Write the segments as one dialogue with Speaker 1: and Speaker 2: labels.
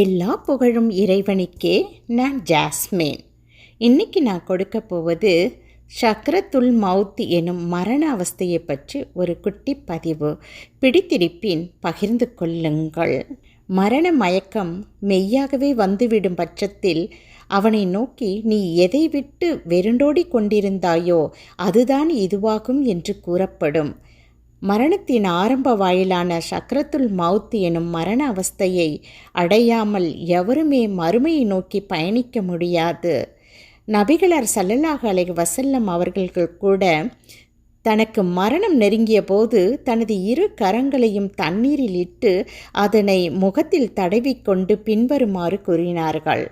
Speaker 1: எல்லா புகழும் இறைவனுக்கே நான் ஜாஸ்மின். இன்னைக்கு நான் கொடுக்க போவது சக்ரத்துல் மவுத் எனும் மரண அவஸ்தையை பற்றி ஒரு குட்டி பதிவு. பிடித்திருப்பின் பகிர்ந்து கொள்ளுங்கள். மரண மயக்கம் மெய்யாகவே வந்துவிடும் பட்சத்தில் அவனை நோக்கி நீ எதை விட்டு வெருண்டோடி கொண்டிருந்தாயோ அதுதான் இதுவாகும் என்று கூறப்படும். மரணத்தின் ஆரம்ப வாயிலான சக்ரத்துல் மவுத் எனும் மரண அவஸ்தையை அடையாமல் எவருமே மறுமையை நோக்கி பயணிக்க முடியாது. நபிகளார் சல்லல்லாஹு அலை வசல்லம் அவர்கள் கூட தனக்கு மரணம் நெருங்கிய போது தனது இரு கரங்களையும் தண்ணீரில் இட்டு அதனை முகத்தில் தடவிக்கொண்டு பின்வருமாறு கூறினார்கள்.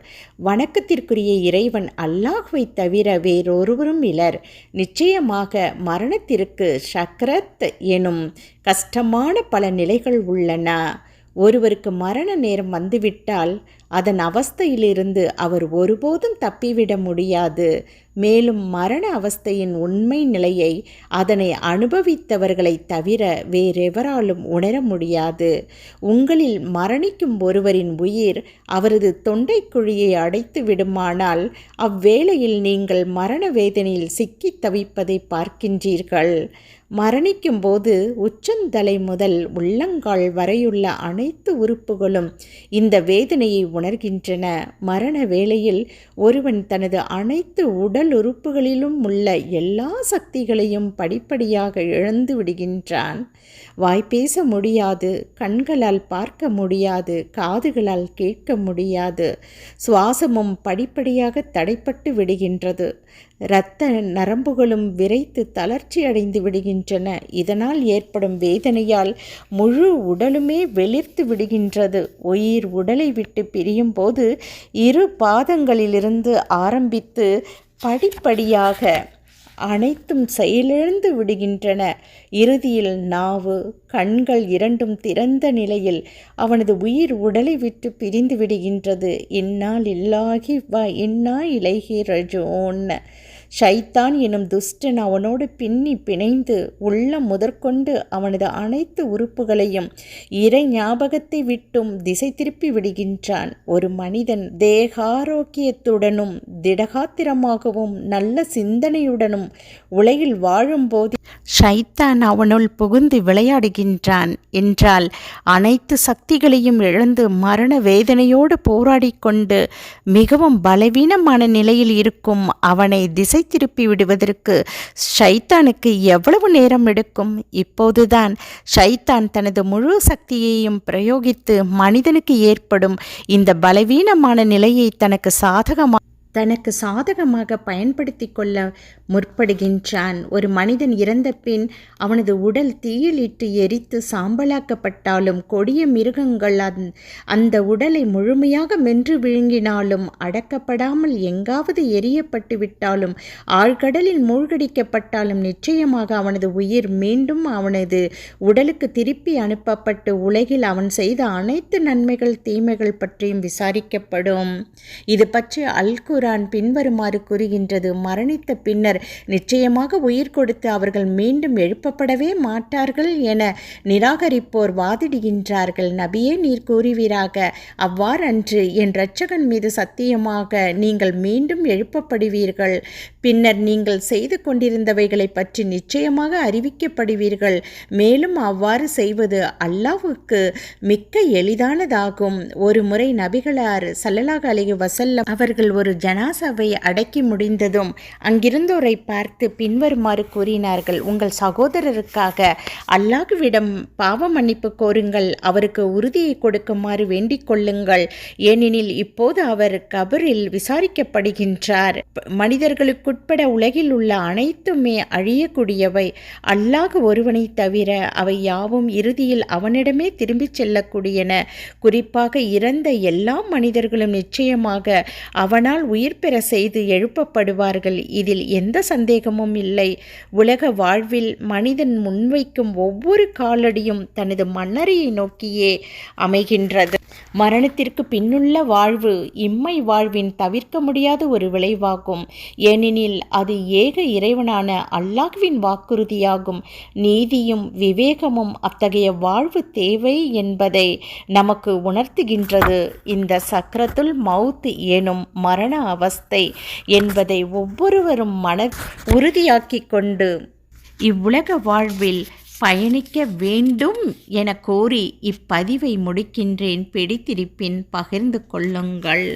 Speaker 1: வணக்கத்திற்குரிய இறைவன் அல்லாஹுவை தவிர வேறொருவரும் இலர் நிச்சயமாக மரணத்திற்கு சக்ரத் எனும் கஷ்டமான பல நிலைகள் உள்ளன. ஒருவருக்கு மரண நேரம் வந்துவிட்டால் அதன் அவஸ்தையிலிருந்து அவர் ஒருபோதும் தப்பிவிட முடியாது. மேலும் மரண அவஸ்தையின் உண்மை நிலையை அதனை அனுபவித்தவர்களை தவிர வேறெவராலும் உணர முடியாது. உங்களில் மரணிக்கும் ஒருவரின் உயிர் அவரது தொண்டைக்குழியை அடைத்து விடுமானால் அவ்வேளையில் நீங்கள் மரண வேதனையில் சிக்கித் தவிப்பதை பார்க்கின்றீர்கள். மரணிக்கும் போது உச்சந்தலை முதல் உள்ளங்கால் வரையுள்ள அனைத்து உறுப்புகளும் இந்த வேதனையை உணர்கின்றன. மரண வேளையில் ஒருவன் தனது அனைத்து உடல் உறுப்புகளிலும் உள்ள எல்லா சக்திகளையும் படிப்படியாக இழந்து விடுகின்றான். வாய் பேச முடியாது கண்களால் பார்க்க முடியாது காதுகளால் கேட்க முடியாது. சுவாசமும் படிப்படியாக தடைப்பட்டு விடுகின்றது. இரத்த நரம்புகளும் விரைத்து தளர்ச்சி அடைந்து விடுகின்றன. இதனால் ஏற்படும் வேதனையால் முழு உடலுமே வெளிர்த்து விடுகின்றது. உயிர் உடலை விட்டு பிரியும் போது இரு பாதங்களிலிருந்து ஆரம்பித்து படிப்படியாக அனைத்தும் செயலிழந்து விடுகின்றன. இறுதியில் நாவு கண்கள் இரண்டும் திறந்த நிலையில் அவனது உயிர் உடலை விட்டு பிரிந்து விடுகின்றது. இந்நாள் இல்லாகி வா இன்னா இலகி ரஜோன்னு ஷைத்தான் எனும் துஷ்டன் அவனோடு பின்னி பிணைந்து உள்ளம் முதற்கொண்டு அவனது அனைத்து உறுப்புகளையும் இறை ஞாபகத்தை விட்டும் திசை திருப்பி விடுகின்றான். ஒரு மனிதன் தேகாரோக்கியத்துடனும் திடகாத்திரமாகவும் நல்ல சிந்தனையுடனும் உலகில் வாழும்போது ஷைத்தான் அவனுள் புகுந்து விளையாடுகின்றான். என்றால் அனைத்து சக்திகளையும் இழந்து மரண வேதனையோடு போராடிக்கொண்டு மிகவும் பலவீனமான நிலையில் இருக்கும் அவனை திசை திருப்பி விடுவதற்கு ஷைத்தானுக்கு எவ்வளவு நேரம் எடுக்கும்? இப்போதுதான் ஷைத்தான் தனது முழு சக்தியையும் பிரயோகித்து மனிதனுக்கு ஏற்படும் இந்த பலவீனமான நிலையை தனக்கு சாதகமாக தனக்கு சாதகமாக பயன்படுத்தி கொள்ள முற்படுகின்றான். ஒரு மனிதன் இறந்த பின் அவனது உடல் தீயிலிட்டு எரித்து சாம்பலாக்கப்பட்டாலும் கொடிய மிருகங்கள் அந் அந்த உடலை முழுமையாக மென்று விழுங்கினாலும் அடக்கப்படாமல் எங்காவது எரியப்பட்டு விட்டாலும் ஆழ்கடலில் மூழ்கடிக்கப்பட்டாலும் நிச்சயமாக அவனது உயிர் மீண்டும் அவனது உடலுக்கு திருப்பி அனுப்பப்பட்டு உலகில் அவன் செய்த அனைத்து நன்மைகள் தீமைகள் பற்றியும் விசாரிக்கப்படும். இது பற்றி அல்கு திருக்குரான் பின்வருமாறு கூறுகின்றது. மரணித்த பின்னர் நிச்சயமாக உயிர் கொடுத்து அவர்கள் மீண்டும் எழுப்பப்படவே மாட்டார்கள் என நிராகரிப்போர் வாதிடுகின்றார்கள். நபியே நீர் கூறுவீராக. அவ்வாறன்று என் இரட்சகன் மீது சத்தியமாக நீங்கள் மீண்டும் எழுப்பப்படுவீர்கள். பின்னர் நீங்கள் செய்து கொண்டிருந்தவைகளை பற்றி நிச்சயமாக அறிவிக்கப்படுவீர்கள். மேலும் அவ்வாறு செய்வது அல்லாவுக்கு மிக்க எளிதானதாகும். ஒரு முறை நபிகளார் சல்லலாக அலைஹி வசல்லம் அவர்கள் ஒரு ஜனாசாவை அடக்கி முடிந்ததும் அங்கிருந்தோரை பார்த்து பின்வருமாறு கூறினார்கள் உங்கள் சகோதரருக்காக அல்லாஹுவிடம் பாவ மன்னிப்பு கோருங்கள் அவருக்கு உறுதியை கொடுக்குமாறு வேண்டிக் கொள்ளுங்கள். ஏனெனில் இப்போது அவர் கபரில் விசாரிக்கப்படுகின்றார். மனிதர்களுக்குட்பட உலகில் உள்ள அனைத்துமே அழியக்கூடியவை. அல்லாஹ் ஒருவனை தவிர அவை யாவும் இறுதியில் அவனிடமே திரும்பிச் செல்லக்கூடியன. குறிப்பாக இறந்த எல்லா மனிதர்களும் நிச்சயமாக அவனால் உயிர் உயிர் பெற செய்து எழுப்பப்படுவார்கள். இதில் எந்த சந்தேகமும் இல்லை. உலக வாழ்வில் மனிதன் முன்வைக்கும் ஒவ்வொரு காலடியும் தனது மன்னரையை நோக்கியே அமைகின்றது. மரணத்திற்கு பின்னுள்ள வாழ்வு இம்மை வாழ்வின் தவிர்க்க முடியாத ஒரு விளைவாகும். ஏனெனில் அது ஏக இறைவனான அல்லாஹ்வின் வாக்குறுதியாகும். நீதியும் விவேகமும் அத்தகைய வாழ்வு தேவை என்பதை நமக்கு உணர்த்துகின்றது. இந்த சக்கரத்துல் மவுத் எனும் மரண அவஸ்தை என்பதை ஒவ்வொருவரும் மன உறுதியாக்கி கொண்டு இவ்வுலக வாழ்வில் பயணிக்க வேண்டும் என கோரி இப்பதிவை முடிக்கின்றேன். பிடித்திருப்பின் பகிர்ந்து கொள்ளுங்கள்.